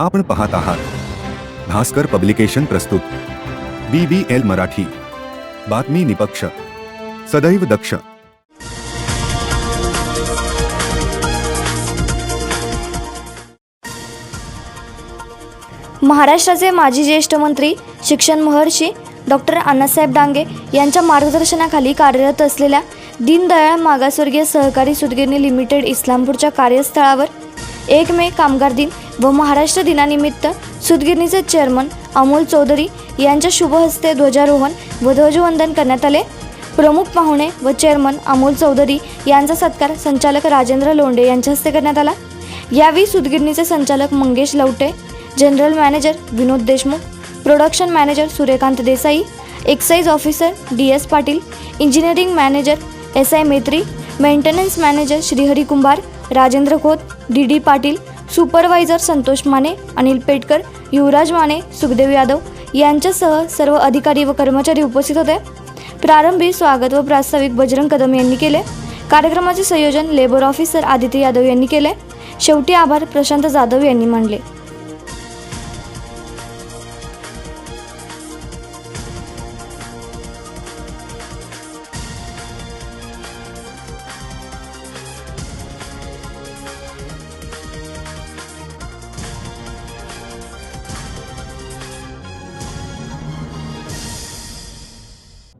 आपण पाहत आहात. भास्कर पब्लिकेशन प्रस्तुत. B B L Marathi. बातमी निपक्ष. सदैव दक्ष. महाराष्ट्राचे माजी ज्येष्ठ मंत्री शिक्षण महर्षी डॉक्टर अण्णासाहेब डांगे यांच्या मार्गदर्शनाखाली कार्यरत असलेल्या दीनदयाळ मागासवर्गीय सहकारी सुतगिरणी लिमिटेड इस्लामपूरच्या कार्यस्थळावर एक मे कामगार दिन व महाराष्ट्र दिनानिमित्त सुतगिरणीचे चेअरमन अमोल चौधरी यांच्या शुभहस्ते ध्वजारोहण व ध्वजवंदन करण्यात आले. प्रमुख पाहुणे व चेअरमन अमोल चौधरी यांचा सत्कार संचालक राजेंद्र लोंढे यांच्या हस्ते करण्यात आला. यावेळी सुतगिरणीचे संचालक Mangesh Lavate general manager Vinod Deshmukh production manager Suryakant Desai excise officer D S Patil engineering manager S I Metri maintenance manager Shrihari Kumbhar Rajendra Khot D D Patil supervisor Santosh Mane Anil Petkar Yuvraj Mane Sukhdev Yadav यांच्यासह सर्व अधिकारी व कर्मचारी उपस्थित होते. प्रारंभी स्वागत व प्रास्ताविक बजरंग कदम यांनी केले. कार्यक्रमाचे संयोजन लेबर ऑफिसर आदित्य यादव यांनी केले. शेवटी आभार प्रशांत जाधव यांनी मानले.